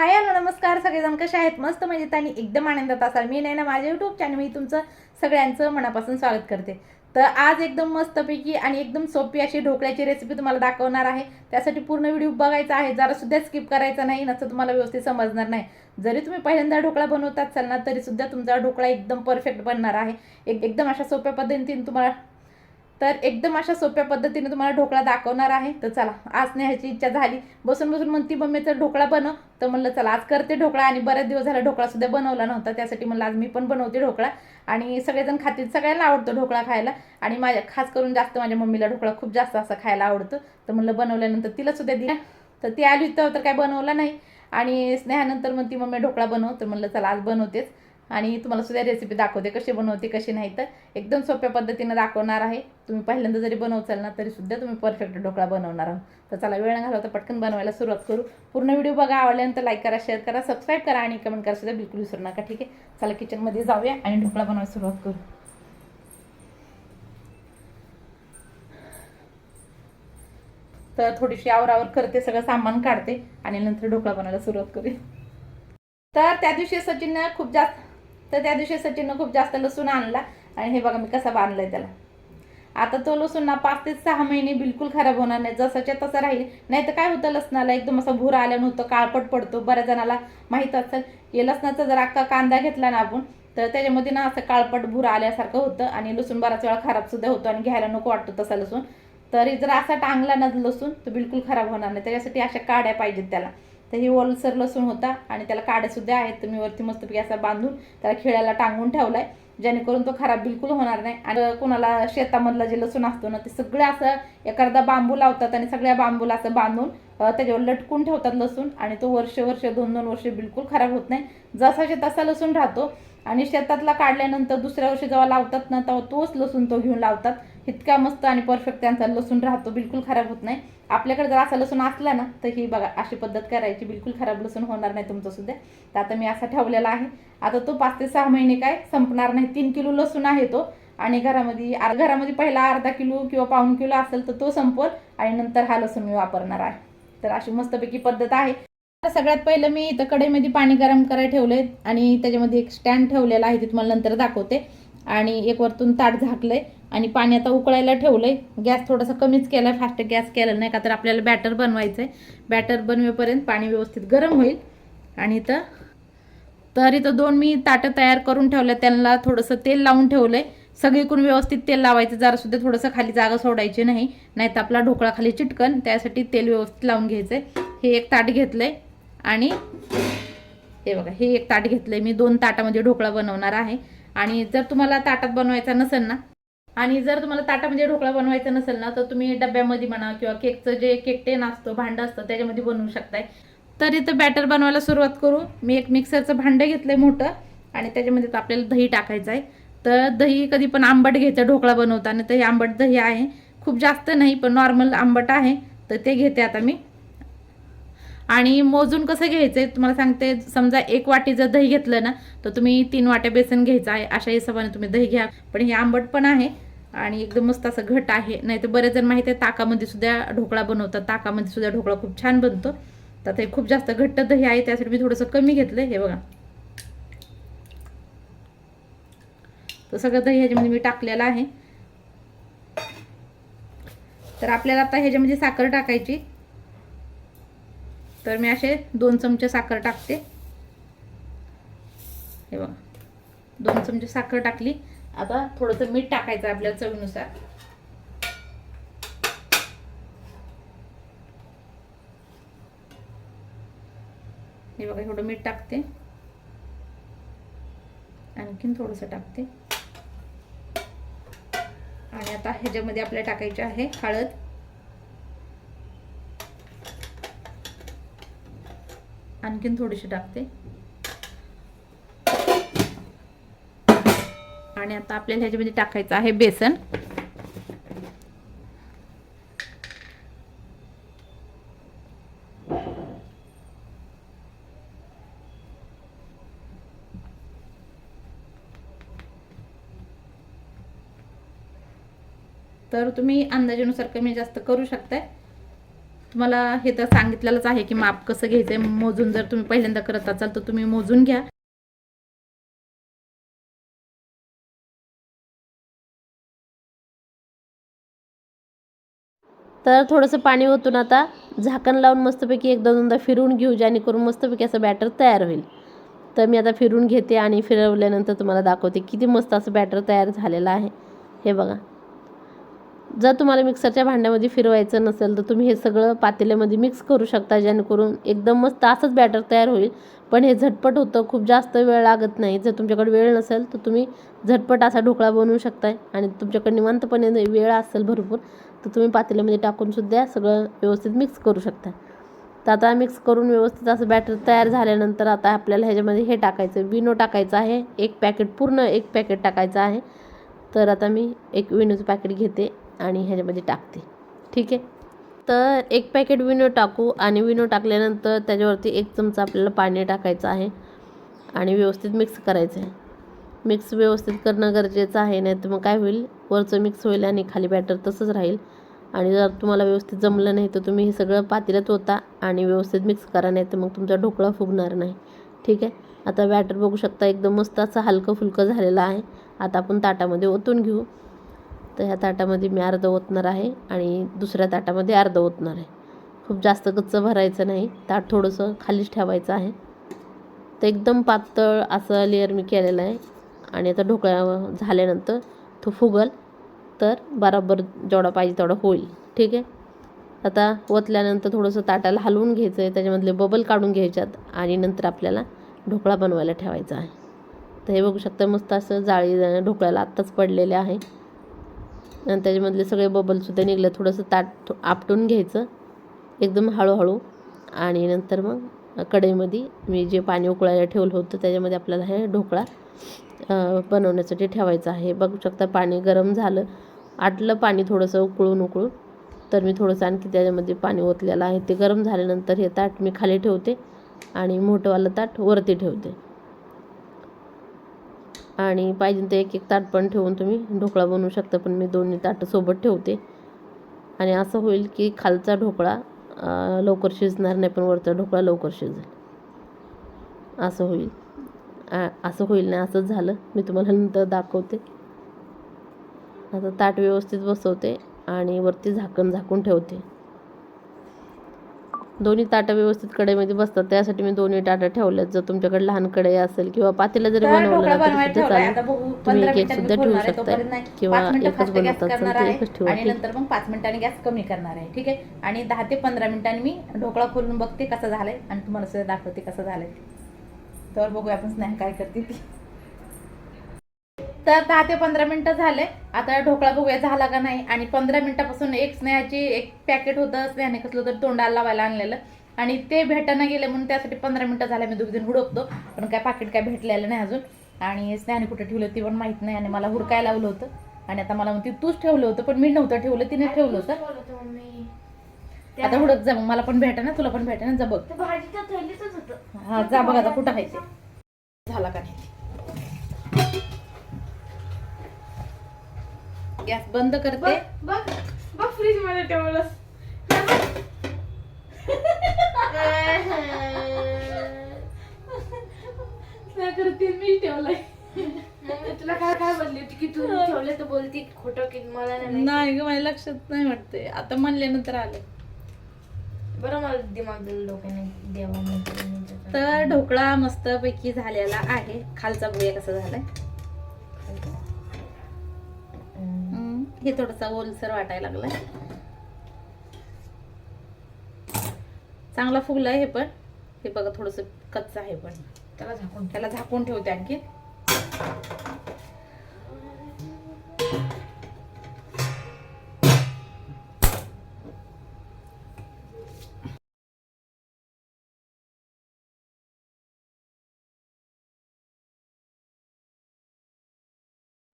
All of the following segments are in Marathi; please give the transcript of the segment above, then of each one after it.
हाय हॅलो नमस्कार. सगळेजण कसे आहेत? मस्त मजेत आणि एकदम आनंदात असाल. मी नाही ना माझ्या युट्यूब चॅनल मी तुमचं सगळ्यांचं मनापासून स्वागत करते. तर आज एकदम मस्तपैकी आणि एकदम सोपी अशी ढोकळ्याची रेसिपी तुम्हाला दाखवणार आहे. त्यासाठी पूर्ण व्हिडिओ बघायचा आहे. जरा सुद्धा स्किप करायचा नाही नसं तुम्हाला व्यवस्थित समजणार नाही. जरी तुम्ही पहिल्यांदा ढोकळा बनवत असाल ना तरी सुद्धा तुमचा ढोकळा एकदम परफेक्ट बनणार आहे. एक एकदम अशा सोप्या पद्धतीने तुम्हाला तर एकदम अशा सोप्या पद्धतीने तुम्हाला ढोकळा दाखवणार आहे. तर चला आज न्यायची इच्छा झाली. बसून बसून म्हणती मम्मीचा ढोकळा बनव तर म्हणलं चला आज करते ढोकळा. आणि बऱ्याच दिवस झाला ढोकळा सुद्धा बनवला नव्हता. त्यासाठी म्हणलं आज मी पण बनवते ढोकळा. आणि सगळेजण खातील सगळ्यांना आवडतो ढोकळा खायला. आणि माझ्या खास करून जास्त माझ्या मम्मीला ढोकळा खूप जास्त असं खायला आवडतं. तर म्हणलं बनवल्यानंतर तिला सुद्धा दिला. तर ती आली तर काय बनवला नाही. आणि स्नेहानंतर मग ती मम्मी ढोकळा बनव. तर म्हणलं चला आज बनवतेच. आणि तुम्हाला सुद्धा रेसिपी दाखवते कशी बनवते कशी नाही. तर एकदम सोप्या पद्धतीनं दाखवणार आहे. तुम्ही पहिल्यांदा जरी बनवचाल ना तरी सुद्धा तुम्ही परफेक्ट ढोकळा बनवणार आहोत. तर चला वेळ न घालवता पटकन बनवायला सुरुवात करू. पूर्ण व्हिडिओ बघा आवडल्यानंतर लाईक करा शेअर करा सबस्क्राईब करा आणि कमेंट करा सुद्धा बिलकुल विसरू नका ठीक आहे? चला किचनमध्ये जाऊया आणि ढोकळा बनवायला सुरुवात करू. तर थोडीशी आवरावर करते सगळं सामान काढते आणि नंतर ढोकळा बनवायला सुरुवात करू तर त्या दिवशी सचिननं खूप जास्त तर त्या दिवशी सचिननं खूप जास्त लसूण आणला आणि हे बघा मी कसा बांधलाय त्याला. आता तो लसूण ना पाच ते सहा महिने बिलकुल खराब होणार नाही. जसाच्या तसं राहील. नाही तर काय होतं लसणाला? एकदम असा भुरा आल्यानं होतं काळपट पडतो. बऱ्याच जणाला माहीत असेल. हे लसणाचा जर अख्खा कांदा घेतला ना आपण तर त्याच्यामध्ये ना असं काळपट भुरा आल्यासारखं होतं आणि लसूण बराच वेळा खराब सुद्धा होतो आणि घ्यायला नको वाटतो तसा लसूण. तरी जर असा टांगला ना लसूण तर बिलकुल खराब होणार नाही. त्याच्यासाठी अशा काड्या पाहिजेत त्याला. तर हे ओलसर लसूण होता आणि त्याला काड्यासुद्धा आहेत. तर मी वरती मस्तपैकी असा बांधून त्याला खिळ्याला टांगून ठेवलाय. जेणेकरून तो खराब बिलकुल होणार नाही. आणि कोणाला शेतामधला जे लसूण असतो ना ते सगळं असं एखादा बांबू लावतात आणि सगळ्या बांबूला असं बांधून त्याच्यावर लटकून ठेवतात लसूण आणि तो वर्ष वर्ष दोन दोन वर्ष बिलकुल खराब होत नाही. जसाचे तसा लसूण राहतो. आणि शेतातला काढल्यानंतर दुसऱ्या वर्षी जेव्हा लावतात ना तेव्हा तोच लसूण तो घेऊन लावतात. इतका मस्त आणि परफेक्ट त्यांचा लसूण राहतो बिलकुल खराब होत नाही. आपल्याकडे जर असा लसूण असला ना तर ही बघा अशी पद्धत करायची. बिलकुल खराब लसूण होणार नाही तुमचं सुद्धा. तर आता मी असा ठेवलेला आहे. आता तो पाच ते सहा महिने काय संपणार नाही. तीन किलो लसूण आहे तो. आणि घरामध्ये घरामध्ये पहिला अर्धा किलो किंवा पाऊण किलो असेल तर तो संपल. आणि नंतर हा लसूण मी वापरणार आहे. तर अशी मस्तपैकी पद्धत आहे. तर सगळ्यात पहिलं मी इथं कढईमध्ये पाणी गरम करायला ठेवले आणि त्याच्यामध्ये एक स्टँड ठेवलेला आहे. ते तुम्हाला नंतर दाखवते. आणि एक वरतून ताट झाकलं आहे आणि पाणी आता उकळायला ठेवलं आहे गॅस थोडासा कमीच केलाय फास्ट गॅस केलेला नाही का तर आपल्याला बॅटर बनवायचं आहे बॅटर बनवेपर्यंत पाणी व्यवस्थित गरम होईल. आणि इथं तर इथं दोन मी ताटं तयार करून ठेवलं त्यांना थोडंसं तेल लावून ठेवलं आहे सगळीकडून व्यवस्थित तेल लावायचं जरा सुद्धा थोडंसं खाली जागा सोडायची नाही. नाही तर आपला ढोकळा खाली चिटकन त्यासाठी तेल व्यवस्थित लावून घ्यायचं आहे हे एक ताट घेतलं आहे आणि हे बघा हे एक ताट घेतलं आहे मी दोन ताटामध्ये ढोकळा बनवणार आहे. आणि जर तुम्हाला ताटात बनवायचा नसेल ना आणि जर तुम्हाला ताटामध्ये म्हणजे ढोकळा बनवायचा नसेल ना तर तुम्ही डब्यामध्ये म्हणा किंवा केकचं जे केक टेन असतं भांडं असतं त्याच्यामध्ये बनवू शकताय. तर इथं बॅटर बनवायला सुरुवात करू. मी एक मिक्सरचं भांडं घेतलंय मोठं आणि त्याच्यामध्ये तर आपल्याला दही टाकायचं आहे. तर दही कधी पण आंबट घ्यायचं ढोकळा बनवताना तर हे आंबट दही आहे. खूप जास्त नाही पण नॉर्मल आंबट आहे. तर ते घेते आता मी. आणि मोजून कसं घ्यायचं तुम्हाला सांगते समजा एक वाटी जर दही घेतलं ना तर तुम्ही तीन वाट्या बेसन घ्यायचं आहे अशा हिशोबाने तुम्ही दही घ्या. पण हे आंबट पण आहे आणि एकदम मस्त असं घट आहे. नाही तर बरेच जण माहिती आहे ताकामध्ये सुद्धा ढोकळा बनवतात. ताकामध्ये सुद्धा ढोकळा खूप छान बनतो. तर ते खूप जास्त घट्ट दही आहे त्यासाठी मी थोडंसं कमी घेतलं हे बघा. तर सगळं दही ह्याच्यामध्ये मी टाकलेलं आहे. तर आपल्याला आता ह्याच्यामध्ये साखर टाकायची. तर मी असे दोन चमचे साखर टाकते. हे बघा. दोन चमचे साखर टाकली. आता थोडंसं मीठ टाकायचं आपल्या चवीनुसार. हे बघा थोडं मीठ टाकते. आणखीन थोडंसं टाकते. आणि आता ह्याच्यामध्ये आपल्याला टाकायचे आहे हळद. आणखीन थोडीशी टाकते. आणि आता आपल्याला ह्याच्यामध्ये टाकायचं आहे बेसन. तर तुम्ही अंदाजानुसार कमी जास्त करू शकताय. तुम्हाला हे तर सांगितलेलंच आहे की माप कसं घ्यायचंय. मोजून जर तुम्ही पहिल्यांदा करत असाल तर तुम्ही मोजून घ्या. तर थोडंसं पाणी ओतून आता झाकण लावून मस्तपैकी एकदा दोनदा फिरवून घेऊ जेणेकरून मस्तपैकी असं बॅटर तयार होईल. तर मी आता फिरून घेते आणि फिरवल्यानंतर तुम्हाला दाखवते किती मस्त असं बॅटर तयार झालेलं आहे. हे बघा. जर तुम्हाला मिक्सरच्या भांड्यामध्ये फिरवायचं नसेल तर तुम्ही हे सगळं पातेल्यामध्ये मिक्स करू शकता जेणेकरून एकदम मस्त असंच बॅटर तयार होईल. पण हे झटपट होतं खूप जास्त वेळ लागत नाही. जर तुमच्याकडे वेळ नसेल तर तुम्ही झटपट असा ढोकळा बनवू शकताय. आणि तुमच्याकडे निवांतपणे वेळ असेल भरपूर तर तुम्ही पातेल्यामध्ये टाकूनसुद्धा सगळं व्यवस्थित मिक्स करू शकता तर आता मिक्स करून व्यवस्थित असं बॅटर तयार झाल्यानंतर आता आपल्याला ह्याच्यामध्ये हे टाकायचं विनो टाकायचं आहे. एक पॅकेट पूर्ण एक पॅकेट टाकायचं आहे. तर आता मी एक विनोचं पॅकेट घेते. आणि ह्याच्यामध्ये टाकते. ठीक आहे? तर एक पॅकेट विनो टाकू आणि विनो टाकल्यानंतर त्याच्यावरती एक चमचा आपल्याला पाणी टाकायचं आहे आणि व्यवस्थित मिक्स करायचं आहे मिक्स व्यवस्थित करणं गरजेचं आहे नाही तर मग काय होईल? वरचं मिक्स होईल आणि खाली बॅटर तसंच राहील. आणि जर तुम्हाला व्यवस्थित जमलं नाही तर तुम्ही हे सगळं पातेल्यात होता आणि व्यवस्थित मिक्स करा नाही तर मग तुमचा ढोकळा फुगणार नाही. ठीक आहे? आता बॅटर बघू शकता एकदम मस्त असं हलकं फुलकं झालेलं आहे. आता आपण ताटामध्ये ओतून घेऊ. तर ह्या ताटामध्ये मी अर्धं ओतणार आहे आणि दुसऱ्या ताटामध्ये अर्धं ओतणार आहे. खूप जास्त गच्च भरायचं नाही. ताट थोडंसं खालीच ठेवायचं आहे. तर एकदम पातळ असं लेअर मी केलेलं आहे. आणि आता ढोकळा झाल्यानंतर तो फुगल तर बराबर जेवढा पाहिजे तेवढा होईल. ठीक आहे? आता ओतल्यानंतर थोडंसं ताटाला हलवून घ्यायचं आहे. त्याच्यामधले बबल काढून घ्यायच्यात आणि नंतर आपल्याला ढोकळा बनवायला ठेवायचा आहे. तर हे बघू शकता मस्त असं जाळी ढोकळ्याला आत्ताच पडलेले आहे. आणि त्याच्यामधले सगळे बबलसुद्धा निघले. थोडंसं ताट आपटून घ्यायचं. एकदम हळूहळू. आणि नंतर मग कढईमध्ये मी जे पाणी उकळायला ठेवलं होतं त्याच्यामध्ये आपल्याला हे ढोकळा बनवण्यासाठी ठेवायचं आहे. बघू शकता पाणी गरम झालं. आटलं पाणी थोडंसं उकळून उकळून. तर मी थोडंसं आणखी त्याच्यामध्ये पाणी ओतलेलं आहे. ते गरम झाल्यानंतर हे ताट मी खाली ठेवते आणि मोठंवालं ताट वरती ठेवते. आणि पाहिजे तर एक एक ताट पण ठेवून तुम्ही ढोकळा बनवू शकता पण मी दोन्ही ताटं सोबत ठेवते. आणि असं होईल की खालचा ढोकळा लवकर शिजणार नाही पण वरचा ढोकळा लवकर शिजेल. असं होईल. असं होईल नाही असंच झालं. मी तुम्हाला नंतर दाखवते. आता ताट व्यवस्थित बसवते आणि वरती झाकण झाकून ठेवते. दोन्ही ताटं व्यवस्थित कढईमध्ये बसतात. त्यासाठी मी दोन्ही ताटं ठेवल्यात. जर तुमच्याकडे लहान कढई असेल किंवा पातेला जरी बनवलं ना तरी सुद्धा चालेल. तुम्ही एक सुद्धा ठेवू नाही. किंवा एकच बनवत असाल तर एकच ठेवा आणि नंतर मग पाच मिनिटांनी गॅस कमी करणार आहे. ठीक आहे? आणि दहा ते पंधरा मिनिटांनी मी ढोकळा खोलून बघते कसा झालाय आणि तुम्हाला सुद्धा दाखवते कसं झालंय. तर बघूया आपण स्नॅक काय करते ती. तर दहा ते पंधरा मिनिटं झाले. आता ढोकळा बघूया झाला का नाही. आणि पंधरा मिनिटापासून एक स्नेहाची एक पॅकेट होतं. स्नेहाने कसलं तर तोंडाला लावायला आणलेलं. आणि ते भेटायला गेले म्हणून त्यासाठी पंधरा मिनिटं झाले. मी जण हुडकतो. पण काय पाकिट काय भेटलेलं नाही अजून. आणि स्नेहाने कुठे ठेवलं ती पण माहीत नाही. आणि मला हुडकायला लावलं होतं. आणि आता मला म्हणते तूच ठेवलं होतं पण मी नव्हतं ठेवलं. तिने ठेवलं होतं. आता हुडक जा मग. मला पण भेटा ना. तुला पण भेटा ना जा बघ. हा जा बघ आता कुठं आहे ते. झाला का नाही? गॅस बंद करते. बघ बघ फ्रीजमध्ये ठेवलंस. काय करते? मी ठेवलंय. तुला काय काय बोलली होती की तू ठेवले तर बोलती खोटं की मला नाही ग माझ्या लक्षात नाही वाटते आता म्हणल्यानंतर आलं. बरं मला दिमाग दिलं डोक्याने देवा तर ढोकळा मस्त पैकी झालेला आहे. खालचा बघूया कसा झालाय. हे थोडसा ओलसर वाटायला लागलाय. चांगला फुगलाय हे पण. हे बघा थोडस कच्च आहे पण. त्याला झाकून त्याला झाकून ठेवते आणखी.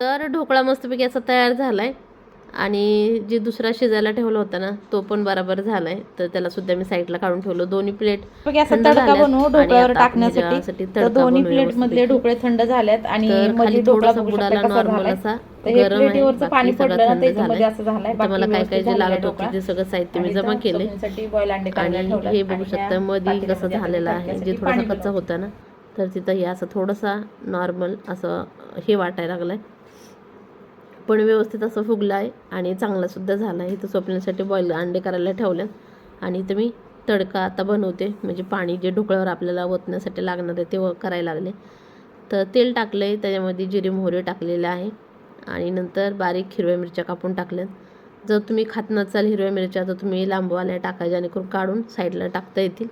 तर ढोकळा मस्तपैकी असा तयार झालाय. आणि जे दुसरा शिजायला ठेवला होता ना तो पण बराबर झालाय तर त्याला सुद्धा मी साईडला काढून ठेवलो दोन्ही प्लेट तडका बनवू ढोकळ्यावर टाकण्यासाठी दोन्ही प्लेट मधले. ढोकळे थंड झाल्यात आणि बुडाला नॉर्मल असा गरम आहे पाणी सगळं थंड झालंय. मला काय काय जे लागत. होते ते सगळं साहित्य मी जमा केले आणि. हे बघू शकता मध्ये कसं पातेल्यामध्ये झालेलं आहे जे थोडासा कच्चा होता ना तर तिथं हे असं थोडंसा नॉर्मल असं हे वाटायला लागलंय पण व्यवस्थित असं फुगलं आहे आणि चांगलासुद्धा झाला आहे इथं स्वप्नासाठी बॉईल अंडे करायला ठेवले आणि इथं मी तडका आता बनवते. म्हणजे पाणी जे ढोकळ्यावर आपल्याला ओतण्यासाठी लागणार आहे ते व- करायला लागले. तर तेल टाकलं आहे त्याच्यामध्ये जिरे मोहरे टाकलेले आहे. आणि नंतर बारीक हिरव्या मिरच्या कापून टाकल्यात. जर तुम्ही खात नसाल हिरव्या मिरच्या तर तुम्ही लांबवाल्या टाका जेणेकरून काढून साईडला टाकता येतील.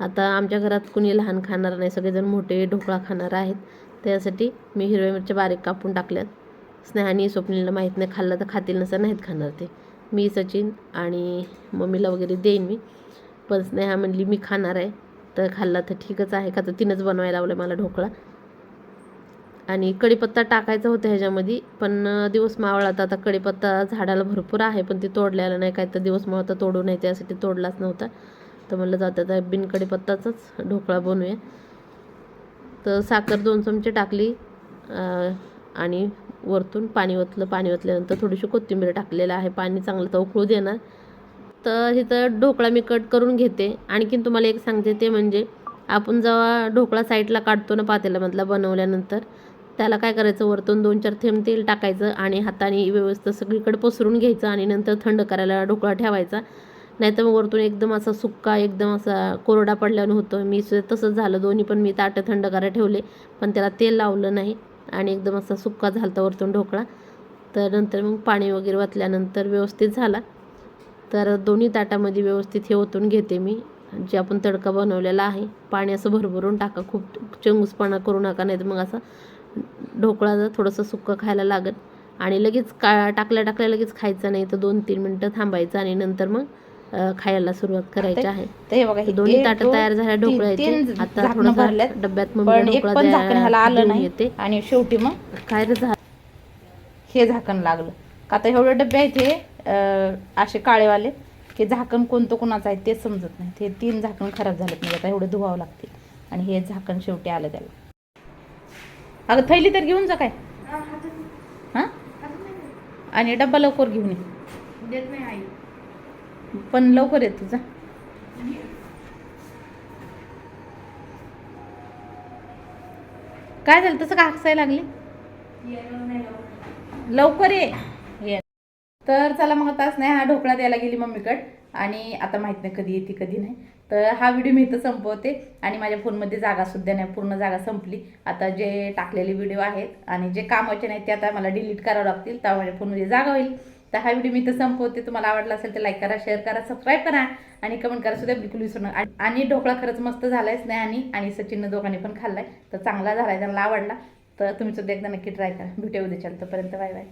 आता आमच्या घरात कुणी लहान खाणार नाही. सगळेजण मोठे ढोकळा खाणार आहेत. त्यासाठी मी हिरव्या मिरच्या बारीक कापून टाकल्यात. स्नेहानी स्वप्नीला माहीत नाही खाल्लं तर खातील नसं नाहीत खाणार ते. मी सचिन आणि मम्मीला वगैरे देईन मी. पण स्नेहा म्हणली मी खाणार आहे. तर खाल्ला तर ठीकच आहे का तर तिनंच बनवायला लावलं मला ढोकळा. आणि कढीपत्ता टाकायचा होता ह्याच्यामध्ये पण दिवस मावळा तर आता कढीपत्ता झाडाला भरपूर आहे पण ते तोडलेला नाही. काय तर दिवस मावळता तोडू नाही त्यासाठी तोडलाच नव्हता. तर म्हणलं जातं आता बिन कढीपत्ताचाच ढोकळा बनवूया. तर साखर दोन चमचे टाकली. आणि वरतून पाणी ओतलं पाणी ओतल्यानंतर थोडीशी कोथिंबीर टाकलेलं आहे. पाणी चांगलं तर उकळू देणार तर इथं ढोकळा मी कट करून घेते. आणखीन तुम्हाला एक सांगते ते म्हणजे आपण जेव्हा ढोकळा साईडला काढतो ना पातेल्यामधला बनवल्यानंतर त्याला काय करायचं? वरतून दोन चार थेंब तेल टाकायचं आणि हाताने व्यवस्थित सगळीकडे पसरून घ्यायचं आणि नंतर थंड करायला ढोकळा ठेवायचा. नाहीतर मग वरतून एकदम असा सुक्का एकदम असा कोरडा पडल्यानं होतं. मी सुद्धा तसंच झालं. दोन्ही पण मी ताटं थंड करायला ठेवले पण त्याला तेल लावलं नाही. आणि एकदम असा सुक्का झाला होता वरतून ढोकळा. तर नंतर मग पाणी वगैरे वाचल्यानंतर व्यवस्थित झाला. तर दोन्ही ताटामध्ये व्यवस्थित हे ओतून घेते मी. जे आपण तडका बनवलेला आहे पाणी असं भरभरून टाका. खूप चंगूसपणा करू नका नाही तर मग असा ढोकळा जर थोडंसं सुक्कं खायला लागत आणि लगेच का टाकल्या टाकल्या लगेच खायचं नाही तर दोन तीन मिनटं थांबायचं आणि नंतर मग खायला सुरुवात करायची आहे. हे बघा हे दोन्ही ताटं तयार झाल्या ढोकळ्याचे आता भरल्यात. डब्यात ढोकळा आलं नाही. येते. आणि शेवटी मग काय हे झाकण लागलं. का तर एवढे डबे आहेत हे अं, असे काळेवाले की झाकण कोणतं कोणाचं आहे ते समजत नाही. ते तीन झाकण खराब झालेत म्हणजे आता एवढे धुवावं लागतील. आणि हे झाकण शेवटी आलं त्याला. अगं थैली तर घेऊन जा काय? हां? आणि डब्बा लवकर घेऊन ये. देत नाही आई. पण लवकर येत तुझा काय झालं? तसं का हाकसाय लागली? लवकर ये. ये. तर चला मग आता नाही हा ढोकळा द्यायला गेली मम्मीकड. आणि आता माहीत नाही कधी येते कधी नाही. तर हा व्हिडिओ मी इथं संपवते. आणि माझ्या फोनमध्ये जागा सुद्धा नाही पूर्ण जागा संपली. आता जे टाकलेले व्हिडिओ आहेत आणि जे कामाचे नाहीत ते आता मला डिलीट करावं लागतील. तेव्हा माझ्या फोनमध्ये जागा होईल. तर हा व्हिडिओ मी तर संपवते. तुम्हाला आवडला असेल तर लाईक करा शेअर करा सबस्क्राईब करा आणि कमेंट करा. सुद्धा बिलकुल विसरू नका. आणि- आणि ढोकळा खरंच मस्त झालायच नाही आणि आणि सचिननं दोघांनी पण खाल्लाय. तर चांगला झालाय त्यांना आवडला. तर तुम्ही सुद्धा एकदा नक्की ट्राय करा. भेटू उद्याच्या तोपर्यंत बाय बाय